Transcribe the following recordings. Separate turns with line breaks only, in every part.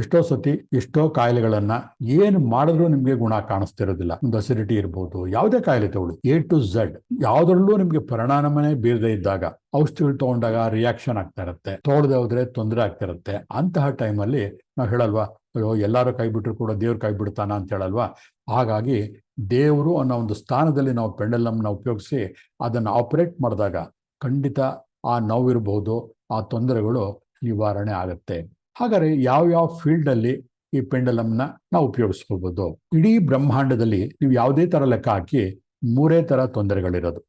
ಎಷ್ಟೋ ಸತಿ ಎಷ್ಟೋ ಕಾಯಿಲೆಗಳನ್ನ ಏನು ಮಾಡಿದ್ರು ನಿಮ್ಗೆ ಗುಣ ಕಾಣಿಸ್ತಿರೋದಿಲ್ಲ. ಒಂದು ಅಸಿಡಿಟಿ ಇರ್ಬೋದು, ಯಾವುದೇ ಕಾಯಿಲೆ ತಗೊಳ್ಳಿ. ಎ ಟು ಝಡ್ ಯಾವ್ದ್ರಲ್ಲೂ ನಿಮ್ಗೆ ಪರಿಣಾಮನೇ ಬೀರದೇ ಇದ್ದಾಗ ಔಷಧಿಗಳು ತಗೊಂಡಾಗ ರಿಯಾಕ್ಷನ್ ಆಗ್ತಾ ಇರುತ್ತೆ, ತೋಳದೆ ಹೋದ್ರೆ ತೊಂದರೆ ಆಗ್ತಾ ಇರುತ್ತೆ. ಅಂತಹ ಟೈಮಲ್ಲಿ ನಾವು ಹೇಳಲ್ವಾ, ಅಯ್ಯೋ, ಎಲ್ಲರೂ ಕೈ ಬಿಟ್ಟರು ಕೂಡ ದೇವ್ರ ಕೈ ಬಿಡ್ತಾನ? ಅಂತ ಹೇಳಲ್ವಾ? ಹಾಗಾಗಿ ದೇವರು ಅನ್ನೋ ಒಂದು ಸ್ಥಾನದಲ್ಲಿ ನಾವು ಪೆಂಡಲಮ್ನ ಉಪಯೋಗಿಸಿ ಅದನ್ನು ಆಪರೇಟ್ ಮಾಡಿದಾಗ ಖಂಡಿತ ಆ ನೋವಿರ್ಬೋದು, ಆ ತೊಂದರೆಗಳು ನಿವಾರಣೆ ಆಗುತ್ತೆ. ಹಾಗಾದ್ರೆ ಯಾವ ಯಾವ ಫೀಲ್ಡಲ್ಲಿ ಈ ಪೆಂಡಲಮ್ನ ನಾವು ಉಪಯೋಗಿಸ್ಕೋಬಹುದು ಇಡೀ ಬ್ರಹ್ಮಾಂಡದಲ್ಲಿ ನೀವು ಯಾವುದೇ ತರ ಲೆಕ್ಕ ಹಾಕಿ ಮೂರೇ ತರ ತೊಂದರೆಗಳಿರೋದು.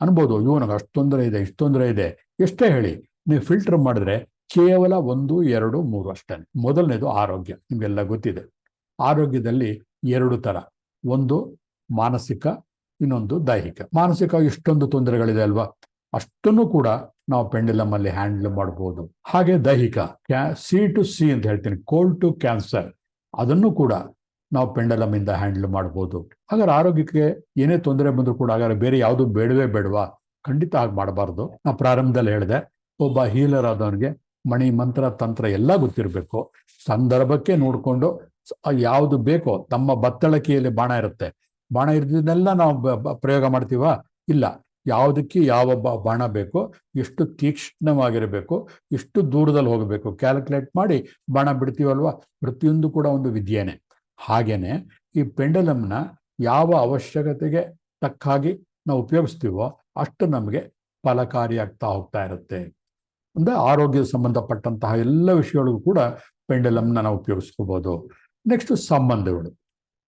ಅನ್ಬೋದು ಇವನಿಗೆ ಅಷ್ಟು ತೊಂದರೆ ಇದೆ, ಇಷ್ಟು ತೊಂದರೆ ಇದೆ. ಎಷ್ಟೇ ಹೇಳಿ, ನೀವು ಫಿಲ್ಟರ್ ಮಾಡಿದ್ರೆ ಕೇವಲ ಒಂದು, ಎರಡು, ಮೂರು ಅಷ್ಟೇ. ಮೊದಲನೇದು ಆರೋಗ್ಯ, ನಿಮಗೆಲ್ಲ ಗೊತ್ತಿದೆ. ಆರೋಗ್ಯದಲ್ಲಿ ಎರಡು ತರ. ಒಂದು ಮಾನಸಿಕ, ಇನ್ನೊಂದು ದೈಹಿಕ. ಮಾನಸಿಕ ಇಷ್ಟೊಂದು ತೊಂದರೆಗಳಿದೆ ಅಲ್ವಾ? ಅಷ್ಟನ್ನು ಕೂಡ ನಾವು ಪೆಂಡಲಮ್ ಅಲ್ಲಿ ಹ್ಯಾಂಡಲ್ ಮಾಡಬಹುದು ಹಾಗೆ ದೈಹಿಕ ಸಿ ಟು ಸಿ ಅಂತ ಹೇಳ್ತೀನಿ, ಕೋಲ್ಡ್ ಟು ಕ್ಯಾನ್ಸರ್, ಅದನ್ನು ಕೂಡ ನಾವು ಪೆಂಡಲಮ್ ಇಂದ ಹ್ಯಾಂಡಲ್ ಮಾಡಬಹುದು ಹಾಗಾದ್ರೆ ಆರೋಗ್ಯಕ್ಕೆ ಏನೇ ತೊಂದರೆ ಬಂದರೂ ಕೂಡ ಹಾಗಾದ್ರೆ ಬೇರೆ ಯಾವುದು ಬೇಡವೇ ಬೇಡವಾ? ಖಂಡಿತ ಹಾಗೆ ಮಾಡಬಾರ್ದು. ನಾ ಪ್ರಾರಂಭದಲ್ಲಿ ಹೇಳಿದೆ, ಒಬ್ಬ ಹೀಲರ್ ಆದವನಿಗೆ ಮಣಿ, ಮಂತ್ರ, ತಂತ್ರ ಎಲ್ಲ ಗೊತ್ತಿರಬೇಕು. ಸಂದರ್ಭಕ್ಕೆ ನೋಡಿಕೊಂಡು ಯಾವುದು ಬೇಕೋ, ತಮ್ಮ ಬತ್ತಳಕೆಯಲ್ಲಿ ಬಾಣ ಇರುತ್ತೆ. ಬಾಣ ಇರ್ದಿದ್ದನ್ನೆಲ್ಲ ನಾವು ಪ್ರಯೋಗ ಮಾಡ್ತೀವ? ಇಲ್ಲ. ಯಾವುದಕ್ಕೆ ಯಾವ ಬಾಣ ಬೇಕೋ ಎಷ್ಟು ತೀಕ್ಷ್ಣವಾಗಿರಬೇಕು, ಎಷ್ಟು ದೂರದಲ್ಲಿ ಹೋಗಬೇಕು, ಕ್ಯಾಲ್ಕುಲೇಟ್ ಮಾಡಿ ಬಾಣ ಬಿಡ್ತೀವಲ್ವ? ಪ್ರತಿಯೊಂದು ಕೂಡ ಒಂದು ವಿದ್ಯೆನೆ. ಹಾಗೇನೆ ಈ ಪೆಂಡಲಮ್ನ ಯಾವ ಅವಶ್ಯಕತೆಗೆ ತಕ್ಕಾಗಿ ನಾವು ಉಪಯೋಗಿಸ್ತೀವೋ ಅಷ್ಟು ನಮಗೆ ಫಲಕಾರಿಯಾಗ್ತಾ ಹೋಗ್ತಾ ಇರುತ್ತೆ. ಅಂದರೆ ಆರೋಗ್ಯ ಸಂಬಂಧಪಟ್ಟಂತಹ ಎಲ್ಲ ವಿಷಯಗಳಿಗೂ ಕೂಡ ಪೆಂಡಲಮ್ನ ನಾವು ಉಪಯೋಗಿಸ್ಕೋಬೋದು. ನೆಕ್ಸ್ಟ್ ಸಂಬಂಧಗಳು.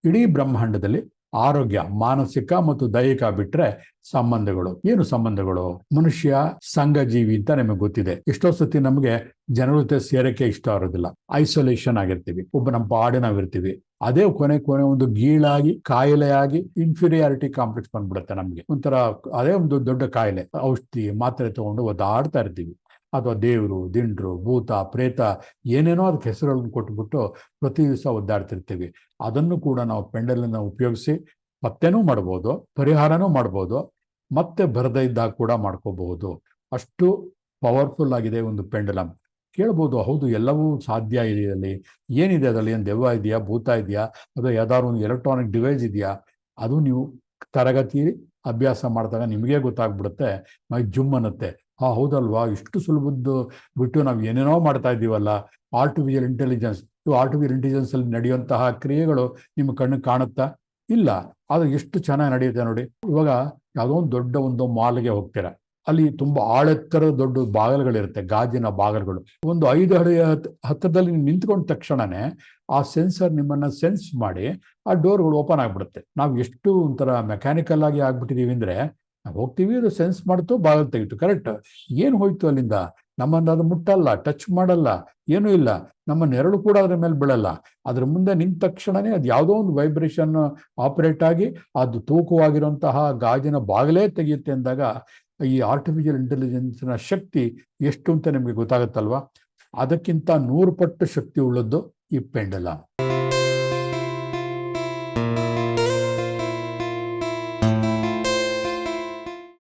ಇಡೀ ಬ್ರಹ್ಮಾಂಡದಲ್ಲಿ ಆರೋಗ್ಯ, ಮಾನಸಿಕ ಮತ್ತು ದೈಹಿಕ ಬಿಟ್ರೆ ಸಂಬಂಧಗಳು. ಏನು ಸಂಬಂಧಗಳು? ಮನುಷ್ಯ ಸಂಘ ಜೀವಿ ಅಂತ ನಿಮಗೆ ಗೊತ್ತಿದೆ. ಎಷ್ಟೋ ಸತಿ ನಮಗೆ ಜನರ ಜೊತೆ ಸೇರಕ್ಕೆ ಇಷ್ಟ ಇರೋದಿಲ್ಲ ಐಸೋಲೇಷನ್ ಆಗಿರ್ತೀವಿ. ಒಬ್ಬ ನಮ್ಮ ಪಾಡಿ ನಾವಿರ್ತೀವಿ ಅದೇ ಕೊನೆ ಕೊನೆ ಒಂದು ಗೀಳಾಗಿ, ಕಾಯಿಲೆಯಾಗಿ ಇನ್ಫೀರಿಯಾರಿಟಿ ಕಾಂಪ್ಲೆಕ್ಸ್ ಬಂದ್ಬಿಡುತ್ತೆ ನಮಗೆ. ಒಂಥರ, ಅದೇ ಒಂದು ದೊಡ್ಡ ಕಾಯಿಲೆ. ಔಷಧಿ, ಮಾತ್ರೆ ತಗೊಂಡು ಒದ್ದಾಡ್ತಾ ಇರ್ತೀವಿ. ಅಥವಾ ದೇವರು, ದಿಂಡ್ರು, ಭೂತ, ಪ್ರೇತ, ಏನೇನೋ ಅದಕ್ಕೆ ಹೆಸರುಗಳನ್ನು ಕೊಟ್ಬಿಟ್ಟು ಪ್ರತಿ ದಿವಸ ಒದ್ದಾಡ್ತಿರ್ತೀವಿ. ಅದನ್ನು ಕೂಡ ನಾವು ಪೆಂಡಲನ್ನು ಉಪಯೋಗಿಸಿ ಪತ್ತೆನೂ ಮಾಡ್ಬೋದು, ಪರಿಹಾರನೂ ಮಾಡ್ಬೋದು, ಮತ್ತೆ ಬರದೇ ಇದ್ದಾಗ ಕೂಡ ಮಾಡ್ಕೋಬಹುದು. ಅಷ್ಟು ಪವರ್ಫುಲ್ ಆಗಿದೆ ಒಂದು ಪೆಂಡಲಮ್ ಕೇಳ್ಬೋದು, ಹೌದು, ಎಲ್ಲವೂ ಸಾಧ್ಯ ಇದೆ ಅದರಲ್ಲಿ ಏನಿದೆ ಅದರಲ್ಲಿ? ಏನು ದೆವ್ವ ಇದೆಯಾ? ಭೂತ ಇದೆಯಾ? ಅಥವಾ ಯಾವ್ದಾದ್ರು ಒಂದು ಎಲೆಕ್ಟ್ರಾನಿಕ್ ಡಿವೈಸ್ ಇದೆಯಾ? ಅದು ನೀವು ತರಗತಿ ಅಭ್ಯಾಸ ಮಾಡಿದಾಗ ನಿಮಗೆ ಗೊತ್ತಾಗ್ಬಿಡುತ್ತೆ. ಮೈ ಜುಮ್ ಅನ್ನತ್ತೆ. ಹಾ ಹೌದಲ್ವಾ? ಇಷ್ಟು ಸುಲಭದ್ದು ಬಿಟ್ಟು ನಾವು ಏನೇನೋ ಮಾಡ್ತಾ ಇದ್ದೀವಲ್ಲ? ಆರ್ಟಿಫಿಷಿಯಲ್ ಇಂಟೆಲಿಜೆನ್ಸ್ ಆರ್ಟಿಫಿಷಿಯಲ್ ಇಂಟೆಲಿಜೆನ್ಸ್ ಅಲ್ಲಿ ನಡೆಯುವಂತಹ ಕ್ರಿಯೆಗಳು ನಿಮ್ಮ ಕಣ್ಣಿಗೆ ಕಾಣುತ್ತಾ? ಇಲ್ಲ. ಅದು ಎಷ್ಟು ಚೆನ್ನಾಗಿ ನಡೆಯುತ್ತೆ ನೋಡಿ. ಇವಾಗ ಯಾವುದೋ ಒಂದು ದೊಡ್ಡ ಒಂದು ಮಾಲ್ಗೆ ಹೋಗ್ತೀರಾ? ಅಲ್ಲಿ ತುಂಬಾ ಆಳೆತ್ತರದ ದೊಡ್ಡ ಬಾಗಿಲುಗಳಿರುತ್ತೆ, ಗಾಜಿನ ಬಾಗಲ್ಗಳು. ಒಂದು ಐದು ಅಡಿ ಹತ್- ಹತ್ತಿರದಲ್ಲಿ ನಿಂತ್ಕೊಂಡ ತಕ್ಷಣನೇ ಆ ಸೆನ್ಸರ್ ನಿಮ್ಮನ್ನ ಸೆನ್ಸ್ ಮಾಡಿ ಆ ಡೋರ್ಗಳು ಓಪನ್ ಆಗ್ಬಿಡುತ್ತೆ. ನಾವು ಎಷ್ಟು ಒಂಥರ ಮೆಕ್ಯಾನಿಕಲ್ ಆಗಿ ಆಗ್ಬಿಟ್ಟಿದೀವಿ ಅಂದ್ರೆ ನಾವು ಹೋಗ್ತೀವಿ ಅದು ಸೆನ್ಸ್ ಮಾಡ್ತು, ಬಾಗಿಲು ತೆಗಿತು. ಕರೆಕ್ಟ್ ಏನು ಹೋಯ್ತು ಅಲ್ಲಿಂದ? ನಮ್ಮನ್ನ ಅದು ಮುಟ್ಟಲ್ಲ ಟಚ್ ಮಾಡಲ್ಲ, ಏನೂ ಇಲ್ಲ. ನಮ್ಮ ನೆರಳು ಕೂಡ ಅದ್ರ ಮೇಲೆ ಬೀಳಲ್ಲ. ಅದ್ರ ಮುಂದೆ ನಿಂತ ತಕ್ಷಣವೇ ಅದು ಯಾವುದೋ ಒಂದು ವೈಬ್ರೇಷನ್ ಆಪರೇಟ್ ಆಗಿ, ಅದು ತೂಕವಾಗಿರುವಂತಹ ಗಾಜಿನ ಬಾಗಿಲೇ ತೆಗೆಯುತ್ತೆ ಅಂದಾಗ, ಈ ಆರ್ಟಿಫಿಷಿಯಲ್ ಇಂಟೆಲಿಜೆನ್ಸ್ನ ಶಕ್ತಿ ಎಷ್ಟು ಅಂತ ನಿಮಗೆ ಗೊತ್ತಾಗುತ್ತಲ್ವಾ? ಅದಕ್ಕಿಂತ ನೂರು ಪಟ್ಟು ಶಕ್ತಿ ಉಳ್ಳದ್ದು ಈ ಪೆಂಡಲ.